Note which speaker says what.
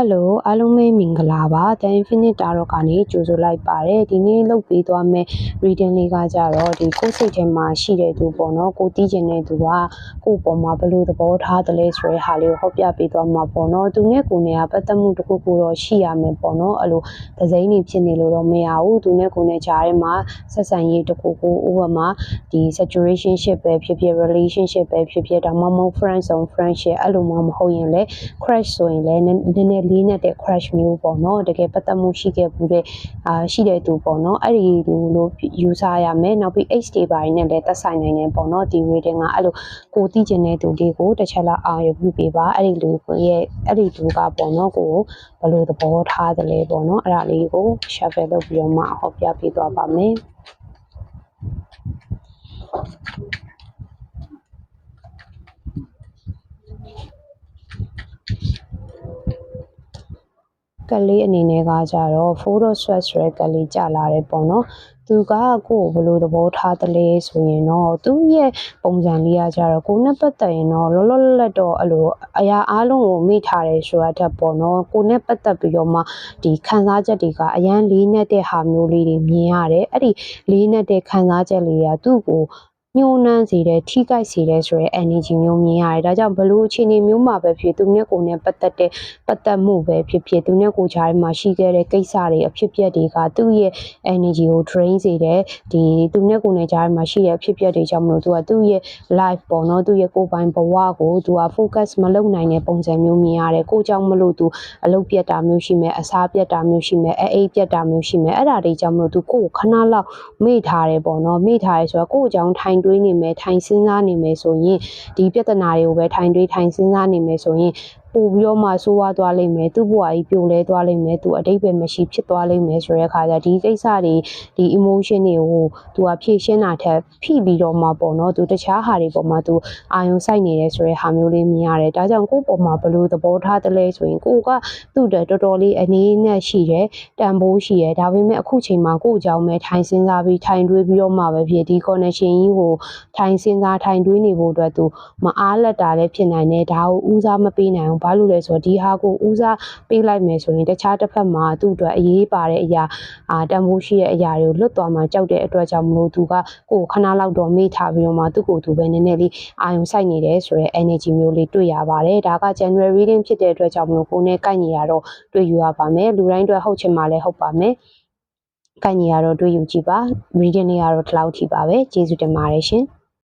Speaker 1: Hello အားလုံးပဲမင်္ဂလာပါ The Infinite Tarot ကနေကြိုဆိုလိုက်ပါတယ်ဒီနေ့လုပ်ပေးသွားမယ့် reading လေးကကြတော့ဒီကိုယ်စိတ်ထဲမှာရှိတဲ့သူပေါ့နော်ကိုတီးကျင်တဲ့သူကကိုယ့်ပေါ်မှာဘယ်လိုသဘောထားသလဲဆိုတဲ့ဟာလေးကိုဟောပြပေးသွားမှာပေါ့နော်သူနဲ့ကိုယ်နဲ့ကပတ်သက်မှုတစ်ခုခုတော့ရှိရမယ်ပေါ့နော်အဲ့လိုသစိမ်းနေဖြစ်နေလို့တော့မရဘူးသူနဲ့ကိုယ်နဲ့ကြားထဲမှာဆက်ဆံရေးတစ်ခုခုဥပမာဒီ situationship ပဲဖြစ်ဖြစ် relationship ပဲဖြစ်ဖြစ်ဒါမှမဟုတ် friend zone friendship အဲ့လိုမှမဟုတ်ရင်လည်း crush ဆိုရင်လည်းနည်းနည်းလေးနဲ့တဲ့ crush မျိုးပေါ့နော်တကယ်ပတ်သက်မှုရှိခဲ့ဘူးတဲ့အာရှိတဲ့သူပေါ့နော်အဲ့ဒီလူလို့ယူဆရမယ်နောက်ပြီး H တွေပါနေလည်းသက်ဆိုင်နိုင်တယ်ပေါ့နော်ဒီ reading ကအဲ့လိုကိုသိကျင်တဲ့သူလေးကိုတစ်ချက်လောက်အာရုံပြုပေးပါအဲ့ဒီလူရဲ့အဲ့ဒီလူကပေါ့နော်ကိုဘယ်လိုသဘောထားသလဲပေါ့နော်အဲ့ဒါလေးကို shuffle လုပ်ပြီးတော့မှဟောပြပေးသွားပါမယ် ကလေးအနေနဲ့ကကြတော့ photo sweat ဆိုတဲ့ကလေးကြာလာတယ်ပေါ့နော်သူကကိုယ်ကိုဘယ်လိုသဘောထားသလဲဆိုရင်တော့သူ့ရဲ့ပုံစံလေးကကြတော့ကိုယ်နဲ့ပတ်သက်ရင်တော့လောလောလတ်လတ်တော့အဲ့လိုအရာအလုံးကိုမိထားတယ်ဆိုတာတက်ပေါ့နော်ကိုယ်နဲ့ပတ်သက်ပြီးတော့မှဒီခံစားချက်တွေကအရန်လေးနဲ့တဲ့ဟာမျိုးလေးတွေမြင်ရတယ်အဲ့ဒီလေးနဲ့တဲ့ခံစားချက်လေးကသူ့ကို ညှိုးနှမ်းစေတဲ့ထိကြိုက်စေတဲ့ဆိုရဲ energy မျိုးမြင်ရတယ်ဒါကြောင့်ဘလို့အခြေအနေမျိုးမှာပဲဖြစ်သူနဲ့ကိုယ်နဲ့ပတ်သက်တဲ့ပတ်သက်မှုပဲဖြစ်ဖြစ်သူနဲ့ကိုယ်ကြားထဲမှာရှိခဲ့တဲ့ကိစ္စတွေအဖြစ်အပျက်တွေကသူ့ရဲ့ energy ကို drain စေတယ်ဒီသူနဲ့ကိုယ်နဲ့ကြားထဲမှာရှိတဲ့အဖြစ်အပျက်တွေကြောင့်မလို့သူကသူ့ရဲ့ life ပေါ့နော်သူ့ရဲ့ကိုယ်ပိုင်ဘဝကိုသူက focus မလုပ်နိုင်တဲ့ပုံစံမျိုးမြင်ရတယ်ကိုကြောင့်မလို့သူအလုပ်ပြတ်တာမျိုးရှိမယ်အစားပြတ်တာမျိုးရှိမယ်အအိပ်ပြတ်တာမျိုးရှိမယ်အဲ့ဒါတွေကြောင့်မလို့သူကိုယ်ကိုခဏလောက်မေ့ထားတယ်ပေါ့နော်မေ့ထားရဲဆိုတော့ကိုယ်အကြောင်းထိုင်တွေးနေမယ်ထိုင်စဉ်းစားနေမယ်ဆိုရင်ဒီပြဿနာတွေကိုပဲထိုင်တွေးထိုင်စဉ်းစားနေမယ်ဆိုရင် ပို့ပြီးတော့မှဆိုးဝါးသွားလိမ့်မယ်သူ့ဘဝကြီးပြိုလဲသွားလိမ့်မယ်သူအတိတ်ပဲမရှိဖြစ်သွားလိမ့်မယ်ဆိုတဲ့အခါကျဒီကိစ္စတွေဒီ emotion တွေကိုသူကဖြည့်ရှင်းတာထက်ဖိပြီးတော့မှပေါ့နော်သူတခြားဟာတွေပေါ်မှာသူအာယုံစိုက်နေတယ်ဆိုတဲ့ဟာမျိုးလေးမြင်ရတယ်ဒါကြောင့်ကိုယ့်ပေါ်မှာဘယ်လိုသဘောထားသလဲဆိုရင်ကိုကသူ့တဲ့တော်တော်လေးအနေနဲ့ရှိတယ်တန်ဖိုးရှိတယ်ဒါပေမဲ့အခုချိန်မှာကိုယ့်အကြောင်းပဲထိုင်စဉ်းစားပြီးထိုင်တွေးပြီးတော့မှပဲဖြစ်ဒီ connection ကြီးကိုထိုင်စဉ်းစားထိုင်တွေးနေဖို့အတွက်သူမအားလက်တာလည်းဖြစ်နိုင်တယ်ဒါကိုဦးစားမပေးနိုင်ဘူးဘာလို့လဲဆိုတော့ဒီဟာကိုဦးစားပေးလိုက်မယ်ဆိုရင်တခြားတစ်ဖက်မှာသူ့အတွက်အရေးပါတဲ့အရာအာတန်ဖိုးရှိတဲ့အရာတွေကိုလွတ်သွားမှကြောက်တဲ့အတွက်ကြောင့်မလို့သူကကိုယ်ခဏလောက်တော့မေ့ထားပြီးတော့မှသူ့ကိုယ်သူပဲနည်းနည်းလေးအာရုံစိုက်နေတယ်ဆိုတော့ energy မျိုးလေးတွေ့ရပါတယ်ဒါက January reading ဖြစ်တဲ့အတွက်ကြောင့်မလို့ကိုယ်နဲ့ကိုက်ညီရတော့တွေ့ယူရပါမယ်လူတိုင်းအတွက်ဟုတ်ချင်မှလည်းဟုတ်ပါမယ်ကိုက်ညီရတော့တွေ့ယူကြည့်ပါ reading လေးကတော့ဒီလောက်ထိပါပဲကျေးဇူးတင်ပါတယ်ရှင်